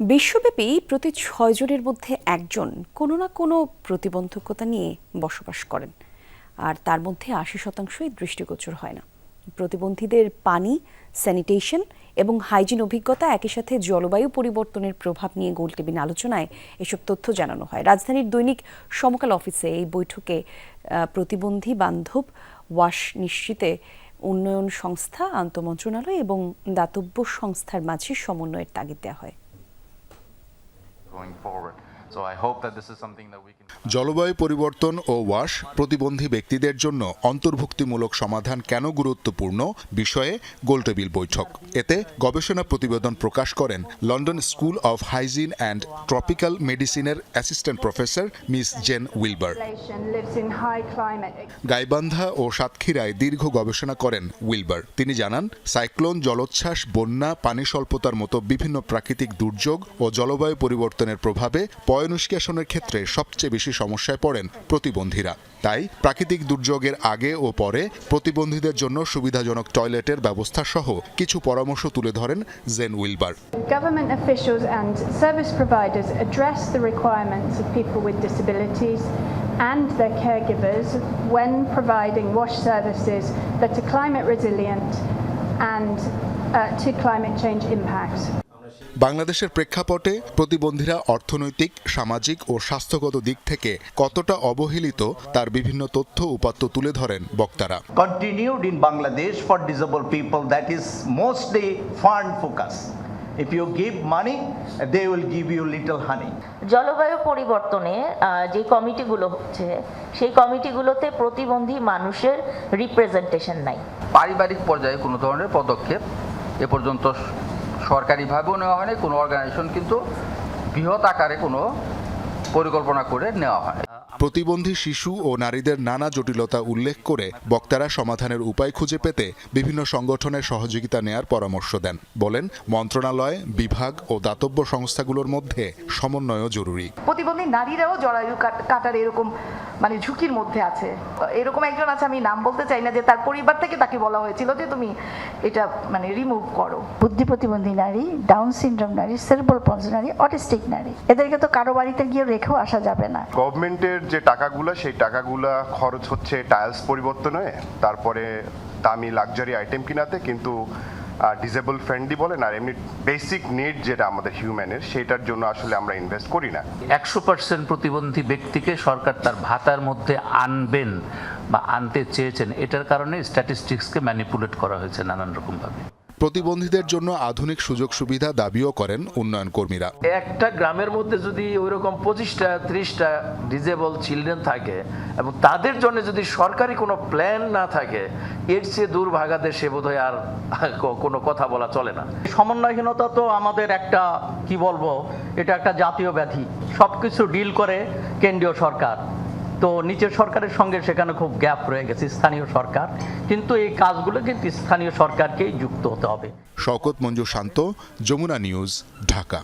বিশ্বব্যাপী প্রতি ছয়জনের মধ্যে একজন কোনো না কোনো প্রতিবন্ধকতা নিয়ে বসবাস করেন। আর তার মধ্যে আশি শতাংশই দৃষ্টিগোচর হয় না। প্রতিবন্ধীদের পানি স্যানিটেশন এবং হাইজিন অভিজ্ঞতা একই সাথে জলবায়ু পরিবর্তনের প্রভাব নিয়ে গোলটেবিল আলোচনায় এসব তথ্য জানানো হয়। রাজধানীর দৈনিক সমকাল অফিসে এই বৈঠকে প্রতিবন্ধী বান্ধব, ওয়াশ নিশ্চিতে উন্নয়ন সংস্থা আন্তমন্ত্রণালয় এবং দাতব্য সংস্থার মাঝে সমন্বয়ের তাগিদ দেওয়া হয়। Going forward. জলবায়ু পরিবর্তন ও ওয়াশ প্রতিবন্ধী ব্যক্তিদের জন্য অন্তর্ভুক্তিমূলক সমাধান কেন গুরুত্বপূর্ণ বিষয়ে গোলটেবিল বৈঠক। এতে গবেষণা প্রতিবেদন প্রকাশ করেন London school of hygiene and tropical মেডিসিনের assistant professor Miss Jane Wilbur. Gaibandha ও সাতক্ষীরায় দীর্ঘ গবেষণা করেন উইলবার। তিনি জানান, সাইক্লোন, জলোচ্ছ্বাস, বন্যা, পানি স্বল্পতার মতো বিভিন্ন প্রাকৃতিক দুর্যোগ ও জলবায়ু পরিবর্তনের প্রভাবে বয় ক্ষেত্রে সবচেয়ে বেশি সমস্যায় পড়েন প্রতিবন্ধীরা তাই প্রাকৃতিক দুর্যোগের আগে ও পরে প্রতিবন্ধীদের জন্য সুবিধাজনক টয়লেটের ব্যবস্থা সহ কিছু পরামর্শ তুলে ধরেন Jane Wilbur government officials and service providers address the requirements of people with disabilities and their caregivers when providing wash services that are climate resilient and uh, climate change change. বাংলাদেশের প্রেক্ষাপটে প্রতিবন্ধীরা অর্থনৈতিক সামাজিক ও স্বাস্থ্যগত দিক থেকে কতটা অবহেলিত তার বিভিন্ন তথ্য উপাত্ত তুলে ধরেন বক্তারা। Continued in Bangladesh for disabled people that is mostly fund focus If you give money, they will give you little honey. জলবায়ু পরিবর্তনে যে কমিটিগুলো হচ্ছে সেই কমিটিগুলোতে প্রতিবন্ধী মানুষের রিপ্রেজেন্টেশন নাই। পারিবারিক পর্যায়ে কোনো ধরনের পদক্ষেপ এ পর্যন্ত সরকারিভাবেও নেওয়া হয়নি কোনো অর্গানাইজেশন কিন্তু বৃহৎ আকারে কোনো পরিকল্পনা করে নেওয়া হয় প্রতিবন্ধী শিশু ও নারীদের নানা জটিলতা উল্লেখ করে বক্তারা সমাধানের উপায় খুঁজে পেতে বিভিন্ন সংগঠনের সহযোগিতা নেয়ার পরামর্শ দেন। বলেন মন্ত্রণালয় বিভাগ ও দাতব্য সংস্থাগুলোর মধ্যে সমন্বয়ও জরুরি। প্রতিবন্ধী নারীরাও জরায়ু কাটার এরকম মানে ঝুঁকির মধ্যে আছে। এরকম একজন আছে আমি নাম বলতে চাই না যে তার পরিবার থেকে তাকে বলা হয়েছিল যে তুমি এটা মানে রিমুভ করো। বুদ্ধি প্রতিবন্ধী নারী ডাউন সিনড্রোম নারী সেরেব্রাল পলসি নারী অটিস্টিক নারী। এদেরকে তো কারও বাড়িতে গিয়ে রেখেও আসা যাবে না। গভর্নমেন্টের যে টাকাগুলো, সেই টাকাগুলা খরচ হচ্ছে টাইলস পরিবর্তনে, তারপরে দামি লাক্সারি আইটেম কিনাতে, কিন্তু ডিজেবল ফ্রেন্ডলি বলেন, আর এমনি বেসিক নিড যেটা আমাদের হিউম্যানের সেটার জন্য আসলে আমরা ইনভেস্ট করি না। একশো পার্সেন্ট প্রতিবন্ধী ব্যক্তিকে সরকার তার ভাতার মধ্যে আনবেন বা আনতে চেয়েছেন, এটার কারণে স্ট্যাটিস্টিক্সকে ম্যানিপুলেট করা হয়েছে নানান রকমভাবে। প্রতিবন্ধীদের জন্য আধুনিক সুযোগ সুবিধা দাবিও করেন উন্নয়ন কর্মীরা। একটা গ্রামের মধ্যে যদি ওইরকম পঁচিশটা ত্রিশটা ডিজেবল চিলড্রেন থাকে এবং তাদের জন্য যদি সরকারি কোনো প্ল্যান না থাকে এর চেয়ে দুর্ভাগা দেশে বোধহয় আর কোনো কথা বলা চলে না। সমন্বয়হীনতা তো আমাদের একটা কি বলব এটা একটা জাতীয় ব্যাধি। সব কিছু ডিল করে কেন্দ্রীয় সরকার। তো নিচের সরকারের সঙ্গে সেখানে খুব গ্যাপ রয়ে গেছে, স্থানীয় সরকার। কিন্তু এই কাজগুলো কিন্তু স্থানীয় সরকারকেই যুক্ত হতে হবে। শওকত মঞ্জু শান্ত, যমুনা নিউজ, ঢাকা।